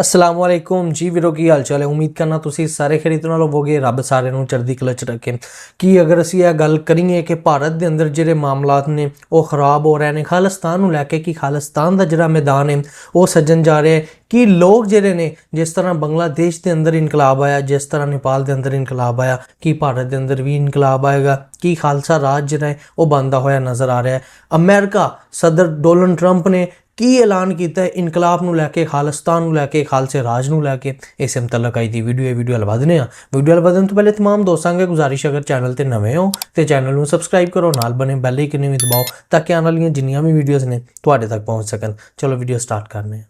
ਅਸਲਾਮ ਵਾਲੇਕੁਮ ਜੀ ਵੀਰੋ, ਕੀ ਹਾਲ ਚਾਲ ਹੈ? ਉਮੀਦ ਕਰਨਾ ਤੁਸੀਂ ਸਾਰੇ ਖਰੀਦ ਨਾਲ ਹੋਵੋਗੇ। ਰੱਬ ਸਾਰਿਆਂ ਨੂੰ ਚੜ੍ਹਦੀ ਕਲਾ ਚ ਰੱਖੇ। ਕੀ ਅਗਰ ਅਸੀਂ ਇਹ ਗੱਲ ਕਰੀਏ ਕਿ ਭਾਰਤ ਦੇ ਅੰਦਰ ਜਿਹੜੇ ਮਾਮਲਾਤ ਨੇ, ਉਹ ਖਰਾਬ ਹੋ ਰਹੇ ਨੇ, ਖਾਲਿਸਤਾਨ ਨੂੰ ਲੈ ਕੇ ਕਿ ਖਾਲਿਸਤਾਨ ਦਾ ਜਿਹੜਾ ਮੈਦਾਨ ਹੈ, ਉਹ ਸੱਜਣ ਜਾ ਰਿਹਾ ਹੈ? ਕਿ ਲੋਕ ਜਿਹੜੇ ਨੇ, ਜਿਸ ਤਰ੍ਹਾਂ ਬੰਗਲਾਦੇਸ਼ ਦੇ ਅੰਦਰ ਇਨਕਲਾਬ ਆਇਆ, ਜਿਸ ਤਰ੍ਹਾਂ ਨੇਪਾਲ ਦੇ ਅੰਦਰ ਇਨਕਲਾਬ ਆਇਆ, ਕੀ ਭਾਰਤ ਦੇ ਅੰਦਰ ਵੀ ਇਨਕਲਾਬ ਆਏਗਾ? ਕੀ ਖਾਲਸਾ ਰਾਜ ਜਿਹੜਾ ਹੈ, ਉਹ ਬੰਦਾ ਹੋਇਆ ਨਜ਼ਰ ਆ ਰਿਹਾ ਹੈ? ਅਮਰੀਕਾ, ਸਦਰ ਡੋਨਲਡ ਟਰੰਪ ਨੇ ਕੀ ਐਲਾਨ ਕੀਤਾ ਹੈ ਇਨਕਲਾਬ ਨੂੰ ਲੈ ਕੇ ਖਾਲਿਸਤਾਨ ਨੂੰ ਲੈ ਕੇ ਖਾਲਸੇ ਰਾਜ ਨੂੰ ਲੈ ਕੇ ਇਸ ਮੁਤਲਕ ਆਈ ਦੀ ਵੀਡੀਓ ਇਹ ਵੀਡੀਓ ਹਲਵਾ ਦਿੰਦੇ ਆ ਵੀਡੀਓ ਹਲਵਾ ਦੇਣ ਤੋਂ ਪਹਿਲੇ तमाम ਦੋਸਤਾਂ ਨੂੰ ਗੁਜ਼ਾਰਿਸ਼ ਅਗਰ ਚੈਨਲ ਤੇ ਨਵੇਂ ਹੋ ਤੇ ਚੈਨਲ ਨੂੰ ਸਬਸਕ੍ਰਾਈਬ ਕਰੋ ਨਾਲ ਬਨੇ ਬੈਲ ਆਈਕਨ ਵੀ ਦਬਾਓ ਤਾਂ ਕਿ ਆਉਣ ਵਾਲੀਆਂ ਜਿੰਨੀਆਂ ਵੀ ਵੀਡੀਓਜ਼ ਨੇ ਤੁਹਾਡੇ ਤੱਕ ਪਹੁੰਚ ਸਕਣ ਚਲੋ ਵੀਡੀਓ ਸਟਾਰਟ ਕਰਨੇ ਆ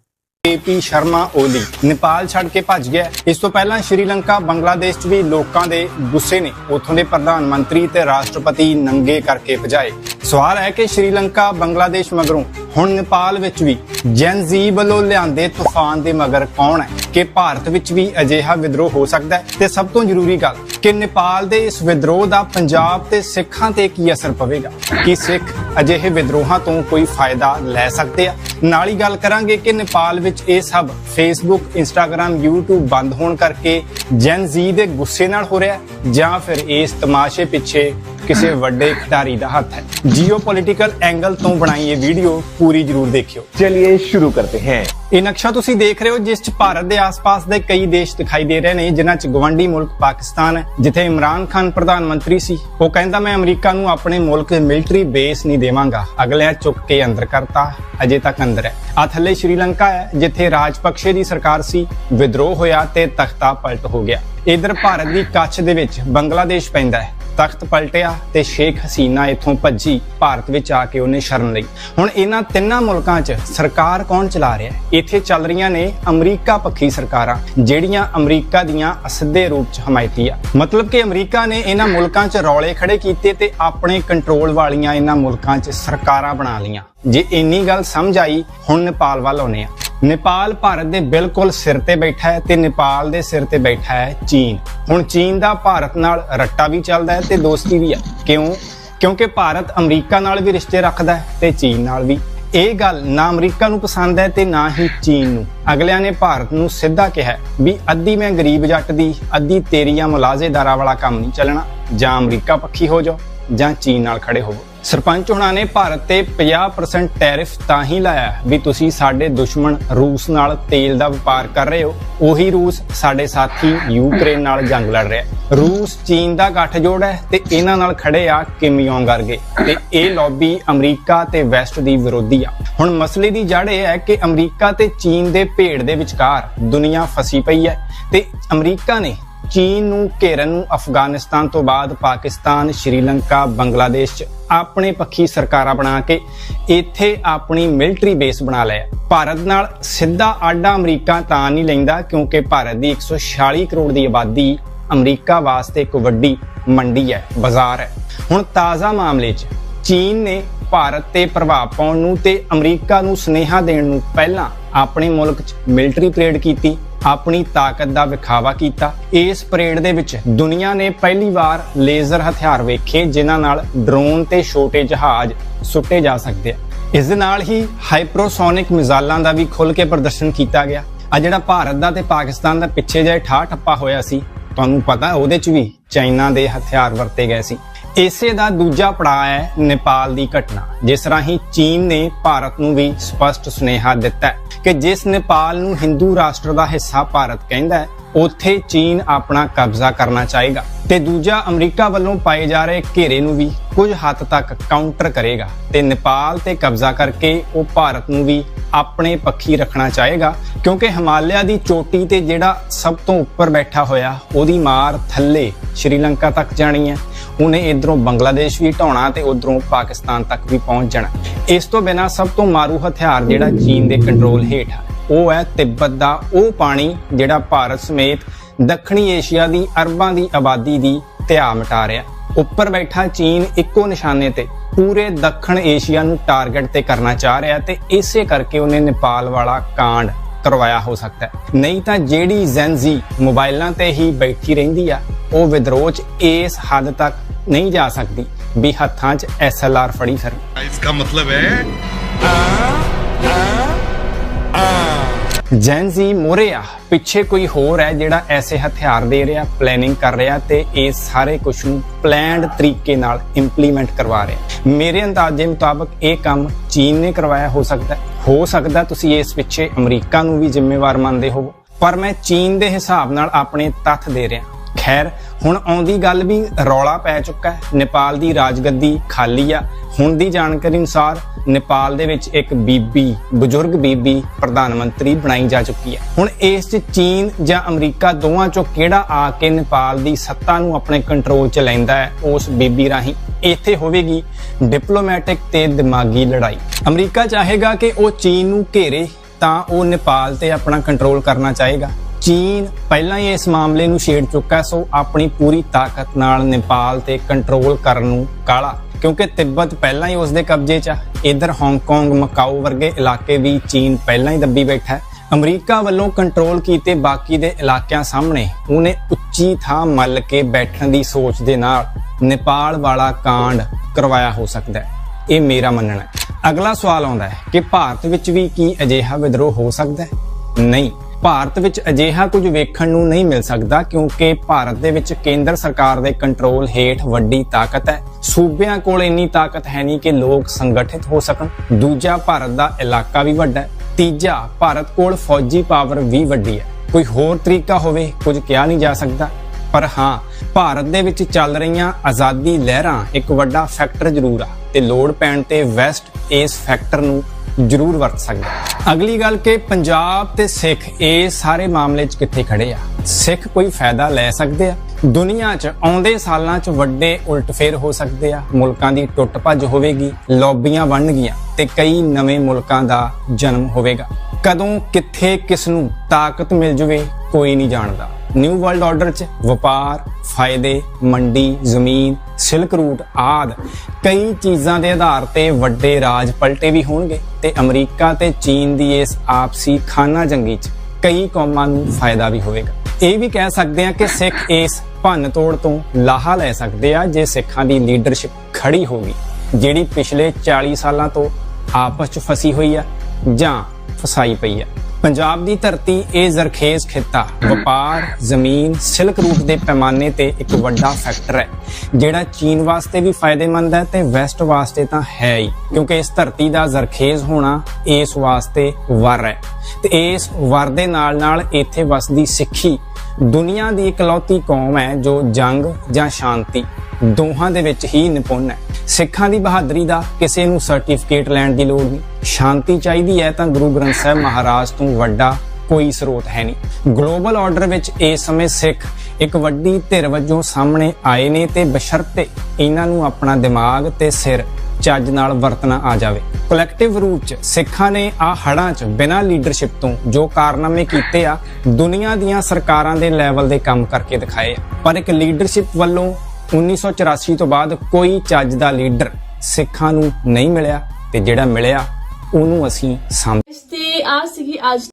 ਏਪੀ ਸ਼ਰਮਾ ਓਲੀ ਨੇਪਾਲ ਛੱਡ ਕੇ ਭੱਜ ਗਿਆ ਇਸ ਤੋਂ ਪਹਿਲਾਂ ਸ਼੍ਰੀਲੰਕਾ ਬੰਗਲਾਦੇਸ਼ 'ਚ ਵੀ ਲੋਕਾਂ ਦੇ ਗੁੱਸੇ ਨੇ ਉੱਥੋਂ ਦੇ ਪ੍ਰਧਾਨ ਮੰਤਰੀ ਤੇ ਰਾਸ਼ਟਰਪਤੀ ਨੰਗੇ ਕਰਕੇ ਭਜਾਏ ਸਵਾਲ ਹੈ ਕਿ ਸ਼੍ਰੀਲੰਕਾ ਬੰਗਲਾਦੇਸ਼ ਮਗਰੋਂ ਹੁਣ ਨੇਪਾਲ ਵਿੱਚ ਵੀ ਜੈਨ ਜ਼ੀ ਵੱਲੋਂ ਲਿਆਂਦੇ ਤੂਫਾਨ ਦੇ ਮਗਰ ਕੌਣ ਹੈ? ਕਿ ਭਾਰਤ ਵਿੱਚ ਵੀ ਅਜਿਹਾ ਵਿਦਰੋਹ ਹੋ ਸਕਦਾ ਹੈ? ਤੇ ਸਭ ਤੋਂ ਜ਼ਰੂਰੀ ਗੱਲ, ਕਿ ਨੇਪਾਲ ਦੇ ਇਸ ਵਿਦਰੋਹ ਦਾ ਪੰਜਾਬ ਤੇ ਸਿੱਖਾਂ ਤੇ ਕੀ ਅਸਰ ਪਵੇਗਾ? ਕਿ ਸਿੱਖ ਅਜਿਹੇ ਵਿਦਰੋਹਾਂ ਤੋਂ ਕੋਈ ਫਾਇਦਾ ਲੈ ਸਕਦੇ ਆ? ਨਾਲ ਹੀ ਗੱਲ ਕਰਾਂਗੇ ਕਿ ਨੇਪਾਲ ਵਿੱਚ ਇਹ ਸਭ ਫੇਸਬੁੱਕ ਇੰਸਟਾਗ੍ਰam ਯੂਟਿਊਬ ਬੰਦ ਹੋਣ ਕਰਕੇ ਜਨ ਜ਼ੀ ਦੇ ਗੁੱਸੇ ਨਾਲ ਹੋ ਰਿਹਾ ਜਾਂ ਫਿਰ ਇਸ ਤਮਾਸ਼ੇ ਪਿੱਛੇ ਕਿਸੇ ਵੱਡੇ ਖਿਡਾਰੀ ਦਾ ਹੱਥ ਹੈ। ਜੀਓਪੋਲਿਟੀਕਲ ਐਂਗਲ ਤੋਂ ਬਣਾਈ ਇਹ ਵੀਡੀਓ ਪੂਰੀ ਜ਼ਰੂਰ ਦੇਖਿਓ। ਚਲਿਏ ਸ਼ੁਰੂ ਕਰਤੇ ਹਾਂ। ਇਹ ਨਕਸ਼ਾ ਤੁਸੀਂ ਦੇਖ ਰਹੇ ਹੋ ਜਿਸ 'ਚ ਭਾਰਤ ਦੇ ਆਸ-ਪਾਸ ਦੇ ਕਈ ਦੇਸ਼ ਦਿਖਾਈ ਦੇ ਰਹੇ ਨੇ ਜਿਨ੍ਹਾਂ 'ਚ ਗਵਾਂਢੀ ਮੁਲਕ ਪਾਕਿਸਤਾਨ ਹੈ ਜਿੱਥੇ ਇਮਰਾਨ ਖਾਨ ਪ੍ਰਧਾਨ ਮੰਤਰੀ ਸੀ। ਉਹ ਕਹਿੰਦਾ ਮੈਂ ਅਮਰੀਕਾ ਨੂੰ ਆਪਣੇ ਮੁਲਕ ਮਿਲਟਰੀ ਬੇਸ ਨਹੀਂ ਦੇਵਾਂਗਾ। ਅਗਲਿਆਂ ਚੁੱਕ ਕੇ ਅੰਦਰ ਕਰਤਾ। ਅਜੇ ਤੱਕ ਅੰਦਰ ਹੈ। ਆ ਥੱਲੇ ਸ਼੍ਰੀਲੰਕਾ ਹੈ, ਜਿੱਥੇ ਰਾਜਪਕਸ਼ੇ ਦੀ ਸਰਕਾਰ ਸੀ, ਵਿਦਰੋਹ ਹੋਇਆ ਤੇ ਤਖਤਾ ਪਲਟ ਹੋ ਗਿਆ। ਇਧਰ ਭਾਰਤ ਦੀ ਕੱਛ ਦੇ ਵਿੱਚ ਬੰਗਲਾਦੇਸ਼ ਪੈਂਦਾ ਹੈ। ਤਖਤ ਪਲਟਿਆ ਤੇ ਸ਼ੇਖ ਹਸੀਨਾ ਇੱਥੋਂ ਭੱਜੀ ਭਾਰਤ ਵਿੱਚ ਆ ਕੇ ਉਹਨੇ ਸ਼ਰਨ ਲਈ। ਹੁਣ ਇਹਨਾਂ ਤਿੰਨਾਂ ਮੁਲਕਾਂ 'ਚ ਸਰਕਾਰ ਕੌਣ ਚਲਾ ਰਿਹਾ ਹੈ? ਇੱਥੇ ਚੱਲ ਰਹੀਆਂ ਨੇ ਅਮਰੀਕਾ ਪੱਖੀ ਸਰਕਾਰਾਂ, ਜਿਹੜੀਆਂ ਅਮਰੀਕਾ ਦੀਆਂ ਅਸਿੱਧੇ ਰੂਪ 'ਚ ਹਮਾਇਤੀ ਆ। ਮਤਲਬ ਕਿ ਅਮਰੀਕਾ ਨੇ ਇਹਨਾਂ ਮੁਲਕਾਂ 'ਚ ਰੌਲੇ ਖੜੇ ਕੀਤੇ ਤੇ ਆਪਣੇ ਕੰਟਰੋਲ ਵਾਲੀਆਂ ਇਹਨਾਂ ਮੁਲਕਾਂ 'ਚ ਸਰਕਾਰਾਂ ਬਣਾ ਲਈਆਂ। ਜੇ ਇੰਨੀ ਗੱਲ ਸਮਝ ਆਈ, ਹੁਣ ਨੇਪਾਲ ਵੱਲ ਆਉਨੇ ਆ ਨੇਪਾਲ ਭਾਰਤ ਦੇ ਬਿਲਕੁਲ ਸਿਰ ਤੇ ਬੈਠਾ ਹੈ ਤੇ ਨੇਪਾਲ ਦੇ ਸਿਰ ਤੇ ਬੈਠਾ ਹੈ ਚੀਨ। ਹੁਣ ਚੀਨ ਦਾ ਭਾਰਤ ਨਾਲ ਰੱਟਾ ਵੀ ਚੱਲਦਾ ਹੈ ਤੇ ਦੋਸਤੀ ਵੀ ਹੈ। ਕਿਉਂ? ਕਿਉਂਕਿ ਭਾਰਤ ਅਮਰੀਕਾ ਨਾਲ ਵੀ ਰਿਸ਼ਤੇ ਰੱਖਦਾ ਹੈ ਤੇ ਚੀਨ ਨਾਲ ਵੀ। ਇਹ ਗੱਲ ਨਾ ਅਮਰੀਕਾ ਨੂੰ ਪਸੰਦ ਹੈ ਤੇ ਨਾ ਹੀ ਚੀਨ ਨੂੰ। ਅਗਲਿਆਂ ਨੇ ਭਾਰਤ ਨੂੰ ਸਿੱਧਾ ਕਿਹਾ ਵੀ ਅੱਧੀ ਮੈਂ ਗਰੀਬ ਜੱਟ ਦੀ, ਅੱਧੀ ਤੇਰੀਆਂ ਮੁਲਾਜ਼ੇਦਾਰਾਂ ਵਾਲਾ ਕੰਮ ਨਹੀਂ ਚੱਲਣਾ। ਜਾਂ ਅਮਰੀਕਾ ਪੱਖੀ ਹੋ ਜਾਓ ਜਾਂ ਚੀਨ ਨਾਲ ਖੜੇ ਹੋਵੋ। ਸਰਪੰਚ ਹੁਣਾਂ ਨੇ ਭਾਰਤ ਤੇ 50% ਟੈਰਿਫ ਤਾਂ ਹੀ ਲਾਇਆ ਵੀ ਤੁਸੀਂ ਸਾਡੇ ਦੁਸ਼ਮਣ ਰੂਸ ਨਾਲ ਤੇਲ ਦਾ ਵਪਾਰ ਕਰ ਰਹੇ ਹੋ, ਉਹੀ ਰੂਸ ਸਾਡੇ ਸਾਥੀ ਯੂਕਰੇਨ ਨਾਲ ਜੰਗ ਲੜ ਰਿਹਾ ਰੂਸ, ਚੀਨ ਦਾ ਗੱਠਜੋੜ ਹੈ ਤੇ ਇਹਨਾਂ ਨਾਲ ਖੜੇ ਆ ਕਿਮ ਯੋਂਗ ਵਰਗੇ ਤੇ ਇਹ ਲੌਬੀ ਅਮਰੀਕਾ ਤੇ ਵੈਸਟ ਦੀ ਵਿਰੋਧੀ ਆ। ਹੁਣ ਮਸਲੇ ਦੀ ਜੜ ਇਹ ਹੈ ਕਿ ਅਮਰੀਕਾ ਤੇ ਚੀਨ ਦੇ ਭੇੜ ਦੇ ਵਿਚਕਾਰ ਦੁਨੀਆ ਫਸੀ ਪਈ ਹੈ ਤੇ ਅਮਰੀਕਾ ਨੇ ਚੀਨ ਨੂੰ ਘੇਰਨ ਨੂੰ, ਅਫਗਾਨਿਸਤਾਨ ਤੋਂ ਬਾਅਦ ਪਾਕਿਸਤਾਨ, ਸ਼੍ਰੀਲੰਕਾ, ਬੰਗਲਾਦੇਸ਼ ਚ ਆਪਣੇ ਪੱਖੀ ਸਰਕਾਰਾਂ ਬਣਾ ਕੇ ਇੱਥੇ ਆਪਣੀ ਮਿਲਟਰੀ ਬੇਸ ਬਣਾ ਲਿਆ। ਭਾਰਤ ਨਾਲ ਸਿੱਧਾ ਆਡਾ ਅਮਰੀਕਾ ਤਾਂ ਨਹੀਂ ਲੈਂਦਾ, ਕਿਉਂਕਿ ਭਾਰਤ ਦੀ 146 ਕਰੋੜ ਦੀ ਆਬਾਦੀ ਅਮਰੀਕਾ ਵਾਸਤੇ ਇੱਕ ਵੱਡੀ ਮੰਡੀ ਹੈ, ਬਾਜ਼ਾਰ ਹੈ। ਹੁਣ ਤਾਜ਼ਾ ਮਾਮਲੇ 'ਚ ਚੀਨ ਨੇ ਭਾਰਤ ਤੇ ਪ੍ਰਭਾਵ ਪਾਉਣ ਨੂੰ ਤੇ ਅਮਰੀਕਾ ਨੂੰ ਸਨੇਹਾ ਦੇਣ ਨੂੰ ਪਹਿਲਾਂ ਆਪਣੇ ਮੁਲਕ 'ਚ ਮਿਲਟਰੀ ਪਰੇਡ ਕੀਤੀ। ਆਪਣੀ ਤਾਕਤ ਦਾ ਵਿਖਾਵਾ ਕੀਤਾ। ਇਸ ਪਰੇਡ ਦੇ ਵਿੱਚ ਦੁਨੀਆ ਨੇ ਪਹਿਲੀ ਵਾਰ ਲੇਜ਼ਰ ਹਥਿਆਰ ਵੇਖੇ, ਜਿਨ੍ਹਾਂ ਨਾਲ ਡਰੋਨ ਤੇ ਛੋਟੇ ਜਹਾਜ਼ ਸੁੱਟੇ ਜਾ ਸਕਦੇ ਆ। ਇਸ ਦੇ ਨਾਲ ਹੀ ਹਾਈਪਰੋਸੋਨਿਕ ਮਿਜ਼ਾਈਲਾਂ ਦਾ ਵੀ ਖੁੱਲ ਕੇ ਪ੍ਰਦਰਸ਼ਨ ਕੀਤਾ ਗਿਆ। ਆ ਜਿਹੜਾ ਭਾਰਤ ਦਾ ਤੇ ਪਾਕਿਸਤਾਨ ਦਾ ਪਿੱਛੇ ਜਿਹੇ ਠਾਹ ਠੱਪਾ ਹੋਇਆ ਸੀ, ਤੁਹਾਨੂੰ ਪਤਾ ਉਹਦੇ 'ਚ ਵੀ ਚਾਈਨਾ ਦੇ ਹਥਿਆਰ ਵਰਤੇ ਗਏ ਸੀ। ਇਸੇ ਦਾ ਦੂਜਾ ਪੜਾਅ ਹੈ ਨੇਪਾਲ ਦੀ ਘਟਨਾ। ਜਿਸ ਰਾਹੀਂ ਚੀਨ ਨੇ ਭਾਰਤ ਨੂੰ ਵੀ ਸਪਸ਼ਟ ਸੁਨੇਹਾ ਦਿੱਤਾ ਕਿ ਜਿਸ ਨੇਪਾਲ ਨੂੰ ਹਿੰਦੂ ਰਾਸ਼ਟਰ ਦਾ ਹਿੱਸਾ ਭਾਰਤ ਕਹਿੰਦਾ ਹੈ, ਉੱਥੇ ਚੀਨ ਆਪਣਾ ਕਬਜ਼ਾ ਕਰਨਾ ਚਾਹੇਗਾ ਤੇ ਦੂਜਾ ਅਮਰੀਕਾ ਵੱਲੋਂ ਪਾਏ ਜਾ ਰਹੇ ਘੇਰੇ ਨੂੰ ਵੀ ਕੁਝ ਹੱਦ ਤੱਕ ਕਾਊਂਟਰ ਕਰੇਗਾ ਤੇ ਨੇਪਾਲ ਤੇ ਕਬਜ਼ਾ ਕਰਕੇ ਉਹ ਭਾਰਤ ਨੂੰ ਵੀ ਆਪਣੇ ਪੱਖੀ ਰੱਖਣਾ ਚਾਹੇਗਾ, ਕਿਉਂਕਿ ਹਿਮਾਲਿਆ ਦੀ ਚੋਟੀ ਤੇ ਜਿਹੜਾ ਸਭ ਤੋਂ ਉੱਪਰ ਬੈਠਾ ਹੋਇਆ ਉਹਦੀ ਮਾਰ ਥੱਲੇ ਸ਼੍ਰੀਲੰਕਾ ਤੱਕ ਜਾਣੀ ਹੈ। ਉਹਨੇ ਇਧਰੋਂ ਬੰਗਲਾਦੇਸ਼ ਵੀ ਢਾਉਣਾ ਤੇ ਉਧਰੋਂ ਪਾਕਿਸਤਾਨ ਤੱਕ ਵੀ ਪਹੁੰਚ ਜਾਣਾ। ਇਸ ਤੋਂ ਬਿਨਾ ਸਭ ਤੋਂ ਮਾਰੂ ਹਥਿਆਰ ਜਿਹੜਾ ਚੀਨ ਦੇ ਕੰਟਰੋਲ ਹੇਠ ਹੈ ਉਹ ਹੈ ਤਿੱਬਤ ਦਾ ਉਹ ਪਾਣੀ ਜਿਹੜਾ ਭਾਰਤ ਸਮੇਤ ਦੱਖਣੀ ਏਸ਼ੀਆ ਦੀ ਅਰਬਾਂ ਦੀ ਆਬਾਦੀ ਦੀ ਧਿਆ ਮਿਟਾ ਰਿਹਾ। ਉੱਪਰ ਬੈਠਾ ਚੀਨ ਇੱਕੋ ਨਿਸ਼ਾਨੇ ਤੇ ਪੂਰੇ ਦੱਖਣ ਏਸ਼ੀਆ ਨੂੰ ਟਾਰਗੇਟ ਤੇ ਕਰਨਾ ਚਾਹ ਰਿਹਾ ਤੇ ਇਸੇ ਕਰਕੇ ਉਹਨੇ ਨੇਪਾਲ ਵਾਲਾ ਕਾਂਡ ਕਰਵਾਇਆ ਹੋ ਸਕਦਾ ਨਹੀਂ ਤਾਂ ਜਿਹੜੀ ਜ਼ੈਨਜ਼ੀ ਮੋਬਾਈਲਾਂ ਤੇ ਹੀ ਬੈਠੀ ਰਹਿੰਦੀ ਆ ਉਹ ਵਿਦਰੋਹ ਚ ਇਸ ਹੱਦ ਤੱਕ ਨਹੀਂ ਜਾ ਸਕਦੀ ਵੀ ਹੱਥਾਂ 'ਚ ਐਸਐਲਆਰ ਫੜੀ ਫਿਰਨ ਇਸ ਦਾ ਮਤਲਬ ਹੈ ਜੈਨਜ਼ੀ ਮੋਰੇ ਪਿੱਛੇ ਕੋਈ ਹੋਰ ਹੈ ਜਿਹੜਾ ਐਸੇ ਹਥਿਆਰ ਦੇ ਰਿਹਾ ਪਲੈਨਿੰਗ ਕਰ ਰਿਹਾ ਤੇ ਇਹ ਸਾਰੇ ਕੁਝ ਨੂੰ ਪਲਾਨਡ ਤਰੀਕੇ ਨਾਲ ਇੰਪਲੀਮੈਂਟ ਕਰਵਾ ਰਿਹਾ। ਮੇਰੇ ਅੰਦਾਜ਼ੇ ਮੁਤਾਬਕ ਇਹ ਕੰਮ ਚੀਨ ਨੇ ਕਰਵਾਇਆ ਹੋ ਸਕਦਾ ਹੋ। ਸਕਦਾ ਤੁਸੀਂ ਇਸ ਪਿੱਛੇ ਅਮਰੀਕਾ ਨੂੰ ਵੀ ਜ਼ਿੰਮੇਵਾਰ ਮੰਨਦੇ ਹੋ ਪਰ ਮੈਂ ਚੀਨ ਦੇ ਹਿਸਾਬ ਨਾਲ ਆਪਣੇ ਤੱਥ ਦੇ ਰਿਹਾ। ਖੈਰ, ਹੁਣ ਆਉਂਦੀ ਗੱਲ ਵੀ ਰੌਲਾ ਪੈ ਚੁੱਕਾ ਹੈ। ਨੇਪਾਲ ਦੀ ਰਾਜਗੱਦੀ ਖਾਲੀ ਆ। ਹੁਣ ਦੀ ਜਾਣਕਾਰੀ ਅਨੁਸਾਰ ਨੇਪਾਲ ਦੇ ਵਿੱਚ ਇੱਕ ਬੀਬੀ, ਬਜ਼ੁਰਗ ਬੀਬੀ ਪ੍ਰਧਾਨ ਮੰਤਰੀ ਬਣਾਈ ਜਾ ਚੁੱਕੀ ਹੈ। ਹੁਣ ਇਸ 'ਚ ਚੀਨ ਜਾਂ ਅਮਰੀਕਾ ਦੋਵਾਂ 'ਚੋਂ ਕਿਹੜਾ ਆ ਕੇ ਨੇਪਾਲ ਦੀ ਸੱਤਾ ਨੂੰ ਆਪਣੇ ਕੰਟਰੋਲ 'ਚ ਲੈਂਦਾ ਹੈ, ਉਸ ਬੀਬੀ ਰਾਹੀਂ? ਇੱਥੇ ਹੋਵੇਗੀ ਡਿਪਲੋਮੈਟਿਕ ਤੇ ਦਿਮਾਗੀ ਲੜਾਈ। ਅਮਰੀਕਾ ਚਾਹੇਗਾ ਕਿ ਉਹ ਚੀਨ ਨੂੰ ਘੇਰੇ ਤਾਂ ਉਹ ਨੇਪਾਲ ਤੇ ਆਪਣਾ ਕੰਟਰੋਲ ਕਰਨਾ ਚਾਹੇਗਾ। ਚੀਨ ਪਹਿਲਾਂ ਹੀ ਇਸ ਮਾਮਲੇ ਨੂੰ ਛੇੜ ਚੁੱਕਾ ਹੈ, ਸੋ ਆਪਣੀ ਪੂਰੀ ਤਾਕਤ ਨਾਲ ਨੇਪਾਲ ਤੇ ਕੰਟਰੋਲ ਕਰਨ ਨੂੰ ਕਾਲਾ ਕਿਉਂਕਿ ਤਿੱਬਤ ਪਹਿਲਾਂ ਹੀ ਉਸ ਦੇ ਕਬਜ਼ੇ 'ਚ ਆ। ਇਧਰ ਹਾਂਗਕਾਂਗ ਮਕਾਓ ਵਰਗੇ ਇਲਾਕੇ ਵੀ ਚੀਨ ਪਹਿਲਾਂ ਹੀ ਦੱਬੀ ਬੈਠਾ ਹੈ। ਅਮਰੀਕਾ ਵੱਲੋਂ ਕੰਟਰੋਲ ਕੀਤੇ ਬਾਕੀ ਦੇ ਇਲਾਕਿਆਂ ਸਾਹਮਣੇ ਉਹਨੇ ਉੱਚੀ ਥਾਂ ਮੱਲ ਕੇ ਬੈਠਣ ਦੀ ਸੋਚ ਦੇ ਨਾਲ ਨੇਪਾਲ ਵਾਲਾ ਕਾਂਡ ਕਰਵਾਇਆ ਹੋ ਸਕਦਾ ਹੈ। ਇਹ ਮੇਰਾ ਮੰਨਣਾ ਹੈ। ਅਗਲਾ ਸਵਾਲ ਆਉਂਦਾ ਹੈ ਕਿ ਭਾਰਤ ਵਿੱਚ ਵੀ ਕੀ ਅਜਿਹਾ ਵਿਦਰੋਹ ਹੋ ਸਕਦਾ ਹੈ? ਨਹੀਂ। ਭਾਰਤ ਵਿੱਚ ਅਜਿਹਾ ਕੁਝ ਵੇਖਣ ਨੂੰ ਨਹੀਂ ਮਿਲ ਸਕਦਾ ਕਿਉਂਕਿ ਭਾਰਤ ਦੇ ਵਿੱਚ ਕੇਂਦਰ ਸਰਕਾਰ ਦੇ ਕੰਟਰੋਲ ਹੇਠ ਵੱਡੀ ਤਾਕਤ ਹੈ। ਸੂਬਿਆਂ ਕੋਲ ਇੰਨੀ ਤਾਕਤ ਹੈ ਨਹੀਂ ਕਿ ਲੋਕ ਸੰਗਠਿਤ ਹੋ ਸਕਣ। ਦੂਜਾ ਭਾਰਤ ਦਾ ਇਲਾਕਾ ਵੀ ਵੱਡਾ ਹੈ। ਤੀਜਾ, ਭਾਰਤ ਕੋਲ ਫੌਜੀ ਪਾਵਰ ਵੀ ਵੱਡੀ ਹੈ। ਕੋਈ ਹੋਰ ਤਰੀਕਾ ਹੋਵੇ, ਕੁਝ ਕਿਹਾ ਨਹੀਂ ਜਾ ਸਕਦਾ। ਪਰ ਹਾਂ, ਭਾਰਤ ਦੇ ਵਿੱਚ ਚੱਲ ਰਹੀਆਂ ਆਜ਼ਾਦੀ ਲਹਿਰਾਂ ਇੱਕ ਵੱਡਾ ਫੈਕਟਰ ਜ਼ਰੂਰ ਆ। ਤੇ ਲੋੜ ਪੈਣ ਤੇ ਵੈਸਟ ਇਸ ਫੈਕਟਰ ਨੂੰ ਜ਼ਰੂਰ ਵਰਤ ਸਕਦਾ ਅਗਲੀ ਗੱਲ ਕਿ ਪੰਜਾਬ ਤੇ ਸਿੱਖ ਇਹ ਸਾਰੇ ਮਾਮਲੇ 'ਚ ਕਿੱਥੇ ਖੜੇ ਆ? ਸਿੱਖ ਕੋਈ ਫਾਇਦਾ ਲੈ ਸਕਦੇ ਆ? ਦੁਨੀਆ 'ਚ ਆਉਂਦੇ ਸਾਲਾਂ 'ਚ ਵੱਡੇ ਉਲਟਫੇਰ ਹੋ ਸਕਦੇ ਆ? ਮੁਲਕਾਂ ਦੀ ਟੁੱਟ ਭੱਜ ਹੋਵੇਗੀ, ਲੌਬੀਆਂ ਬਣਨਗੀਆਂ ਤੇ ਕਈ ਨਵੇਂ ਮੁਲਕਾਂ ਦਾ ਜਨਮ ਹੋਵੇਗਾ। ਕਦੋਂ, ਕਿੱਥੇ ਕਿਸ ਨੂੰ ਤਾਕਤ ਮਿਲ ਜਵੇ? ਕੋਈ ਨਹੀਂ ਜਾਣਦਾ। ਨਿਊ ਵਰਲਡ ਆਰਡਰ 'ਚ ਵਪਾਰ, ਫਾਇਦੇ, ਮੰਡੀ, ਜ਼ਮੀਨ ਸਿਲਕ ਰੂਟ ਆਦ ਕਈ ਚੀਜ਼ਾਂ ਦੇ ਆਧਾਰ ਤੇ ਵੱਡੇ ਰਾਜ ਪਲਟੇ ਵੀ ਹੋਣਗੇ ਤੇ ਅਮਰੀਕਾ ਤੇ ਚੀਨ ਦੀ ਇਸ ਆਪਸੀ ਖਾਨਾ ਜੰਗੀ 'ਚ ਕਈ ਕੌਮਾਂ ਨੂੰ ਫਾਇਦਾ ਵੀ ਹੋਵੇਗਾ। ਇਹ ਵੀ ਕਹਿ ਸਕਦੇ ਆ ਕਿ ਸਿੱਖ ਇਸ ਭੰਨ ਤੋੜ ਤੋਂ ਲਾਹਾ ਲੈ ਸਕਦੇ ਆ ਜੇ ਸਿੱਖਾਂ ਦੀ ਲੀਡਰਸ਼ਿਪ ਖੜੀ ਹੋਗੀ ਜਿਹੜੀ ਪਿਛਲੇ 40 ਸਾਲਾਂ ਤੋਂ ਆਪਸ 'ਚ ਫਸੀ ਹੋਈ ਆ ਜਾਂ ਫਸਾਈ ਪਈ ਆ। ਪੰਜਾਬ ਦੀ ਧਰਤੀ ਇਹ ਜ਼ਰਖੇਜ਼ ਖਿੱਤਾ। ਵਪਾਰ ਜ਼ਮੀਨ ਸਿਲਕ ਰੂਟ ਦੇ ਪੈਮਾਨੇ ਤੇ ਇੱਕ ਵੱਡਾ ਫੈਕਟਰ ਹੈ ਜਿਹੜਾ ਚੀਨ ਵਾਸਤੇ ਵੀ ਫਾਇਦੇਮੰਦ ਹੈ ਤੇ ਵੈਸਟ ਵਾਸਤੇ ਤਾਂ ਹੈ ਹੀ ਕਿਉਂਕਿ ਇਸ ਧਰਤੀ ਦਾ ਜ਼ਰਖੇਜ਼ ਹੋਣਾ ਇਸ ਵਾਸਤੇ ਵਰ ਹੈ। ਤੇ ਇਸ ਵਰ ਦੇ ਨਾਲ ਨਾਲ ਇੱਥੇ ਵਸਦੀ ਸਿੱਖੀ ਦੁਨੀਆ ਦੀ ਇਕਲੌਤੀ ਕੌਮ ਹੈ ਜੋ ਜੰਗ ਜਾਂ ਸ਼ਾਂਤੀ ਦੋਹਾਂ ਦੇ ਵਿੱਚ ਹੀ ਨਿਪੁੰਨ ਹੈ। ਸਿੱਖਾਂ ਦੀ ਬਹਾਦਰੀ ਦਾ ਕਿਸੇ ਨੂੰ ਸਰਟੀਫਿਕੇਟ ਲੈਣ ਦੀ ਲੋੜ ਨਹੀਂ। ਸ਼ਾਂਤੀ ਚਾਹੀਦੀ ਹੈ ਤਾਂ ਗੁਰੂ ਗ੍ਰੰਥ ਸਾਹਿਬ ਮਹਾਰਾਜ ਤੋਂ ਵੱਡਾ ਕੋਈ ਸਰੋਤ ਹੈ ਨਹੀਂ। ਗਲੋਬਲ ਆਰਡਰ ਵਿੱਚ ਇਸ ਸਮੇਂ ਸਿੱਖ ਇੱਕ ਵੱਡੀ ਧਿਰ ਵਜੋਂ ਸਾਹਮਣੇ ਆਏ ਨੇ ਤੇ ਬਸ਼ਰਤੇ ਇਹਨਾਂ ਨੂੰ ਆਪਣਾ ਦਿਮਾਗ ਤੇ ਸਿਰ ਚੱਜ ਨਾਲ ਵਰਤਣਾ ਆ ਜਾਵੇ। ਕਲੈਕਟਿਵ ਰੂਪ ਚ ਸਿੱਖਾਂ ਨੇ ਆ ਹੜਾਂ ਚ ਬਿਨਾਂ ਲੀਡਰਸ਼ਿਪ ਤੋਂ ਜੋ ਕਾਰਨਾਮੇ ਕੀਤੇ ਆ, ਦੁਨੀਆ ਦੀਆਂ ਸਰਕਾਰਾਂ ਦੇ ਲੈਵਲ ਦੇ ਕੰਮ ਕਰਕੇ ਦਿਖਾਏ ਆ। ਪਰ ਇੱਕ ਲੀਡਰਸ਼ਿਪ ਵੱਲੋਂ 1984 ਤੋਂ ਬਾਅਦ ਕੋਈ ਚੱਜ ਦਾ ਲੀਡਰ ਸਿੱਖਾਂ ਨੂੰ ਨਹੀਂ ਮਿਲਿਆ ਤੇ ਜਿਹੜਾ ਮਿਲਿਆ ਉਹਨੂੰ ਅਸੀਂ ਸਾਂਭ ਤੇ ਆ ਸੀਗੀ ਅੱਜ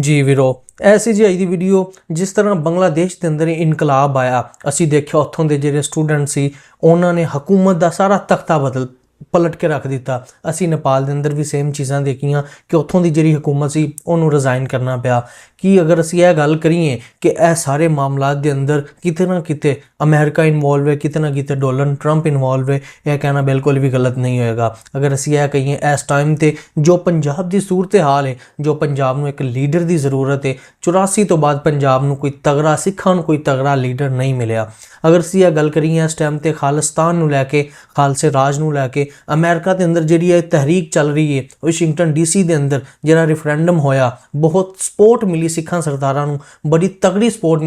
ਜੀ ਵੀਰੋ ਐਸੀ ਜੀ ਅੱਜ ਦੀ ਵੀਡੀਓ ਜਿਸ ਤਰ੍ਹਾਂ ਬੰਗਲਾਦੇਸ਼ ਦੇ ਅੰਦਰ ਇਨਕਲਾਬ ਆਇਆ। ਅਸੀਂ ਦੇਖਿਆ ਉੱਥੋਂ ਦੇ ਜਿਹੜੇ ਸਟੂਡੈਂਟ ਸੀ ਉਹਨਾਂ ਨੇ ਹਕੂਮਤ ਦਾ ਸਾਰਾ ਤਖਤਾ ਬਦਲ ਪਲਟ ਕੇ ਰੱਖ ਦਿੱਤਾ। ਅਸੀਂ ਨੇਪਾਲ ਦੇ ਅੰਦਰ ਵੀ ਸੇਮ ਚੀਜ਼ਾਂ ਦੇਖੀਆਂ ਕਿ ਉੱਥੋਂ ਦੀ ਜਿਹੜੀ ਹਕੂਮਤ ਸੀ, ਉਹਨੂੰ ਰਿਜ਼ਾਈਨ ਕਰਨਾ ਪਿਆ। ਕਿ ਅਗਰ ਅਸੀਂ ਇਹ ਗੱਲ ਕਰੀਏ ਕਿ ਇਹ ਸਾਰੇ ਮਾਮਲਾਤ ਦੇ ਅੰਦਰ ਕਿਤੇ ਨਾ ਕਿਤੇ ਅਮਰੀਕਾ ਇਨਵੋਲਵ ਹੈ, ਕਿਤੇ ਨਾ ਕਿਤੇ ਡੋਨਲਡ ਟਰੰਪ ਇਨਵੋਲਵ ਹੈ, ਇਹ ਕਹਿਣਾ ਬਿਲਕੁਲ ਵੀ ਗਲਤ ਨਹੀਂ ਹੋਏਗਾ। ਅਗਰ ਅਸੀਂ ਇਹ ਕਹੀਏ, ਇਸ ਟਾਈਮ ਤੇ ਜੋ ਪੰਜਾਬ ਦੀ ਸੂਰਤ ਹਾਲ ਹੈ, ਜੋ ਪੰਜਾਬ ਨੂੰ ਇੱਕ ਲੀਡਰ ਦੀ ਜ਼ਰੂਰਤ ਹੈ 84 ਤੋਂ ਬਾਅਦ ਪੰਜਾਬ ਨੂੰ ਕੋਈ ਤਗੜਾ ਸਿੱਖਾਂ ਨੂੰ ਕੋਈ ਤਗੜਾ ਲੀਡਰ ਨਹੀਂ ਮਿਲਿਆ। ਅਗਰ ਅਸੀਂ ਇਹ ਗੱਲ ਕਰੀਏ, ਇਸ ਟਾਈਮ ਤੇ ਖਾਲਿਸਤਾਨ ਨੂੰ ਲੈ ਕੇ, ਖਾਲਸੇ ਰਾਜ ਨੂੰ ਲੈ ਕੇ ਅਮਰੀਕਾ ਦੇ ਅੰਦਰ ਜਿਹੜੀ ਇਹ ਤਹਿਰੀਕ ਚੱਲ ਰਹੀ ਹੈ ਵਾਸ਼ਿੰਗਟਨ ਡੀਸੀ ਦੇ ਅੰਦਰ ਜਿਹੜਾ ਰੈਫਰੈਂਡਮ ਹੋਇਆ, ਬਹੁਤ ਸਪੋਰਟ ਮਿਲੀ ਸਿੱਖਾਂ ਸਰਦਾਰਾਂ ਨੂੰ, ਬੜੀ ਤਗੜੀ ਸਪੋਰਟ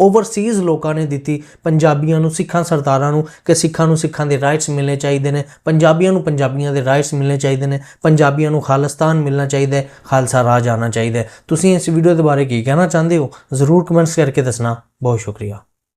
ਓਵਰਸੀਜ਼ ਲੋਕਾਂ ਨੇ ਦਿੱਤੀ, ਪੰਜਾਬੀਆਂ ਨੂੰ, ਸਿੱਖਾਂ ਸਰਦਾਰਾਂ ਨੂੰ, ਕਿ ਸਿੱਖਾਂ ਨੂੰ ਸਿੱਖਾਂ ਦੇ ਰਾਈਟਸ ਮਿਲਣੇ ਚਾਹੀਦੇ ਨੇ, ਪੰਜਾਬੀਆਂ ਨੂੰ ਪੰਜਾਬੀਆਂ ਦੇ ਰਾਈਟਸ ਮਿਲਣੇ ਚਾਹੀਦੇ ਨੇ, ਪੰਜਾਬੀਆਂ ਨੂੰ ਖਾਲਿਸਤਾਨ ਮਿਲਣਾ ਚਾਹੀਦਾ ਹੈ, ਖਾਲਸਾ ਰਾਜ ਆਉਣਾ ਚਾਹੀਦਾ ਹੈ। ਤੁਸੀਂ ਇਸ ਵੀਡੀਓ ਦੇ ਬਾਰੇ ਕੀ ਕਹਿਣਾ ਚਾਹੁੰਦੇ ਹੋ? ਜ਼ਰੂਰ ਕਮੈਂਟਸ ਕਰਕੇ ਦੱਸਣਾ। ਬਹੁਤ ਸ਼ੁਕਰੀਆ।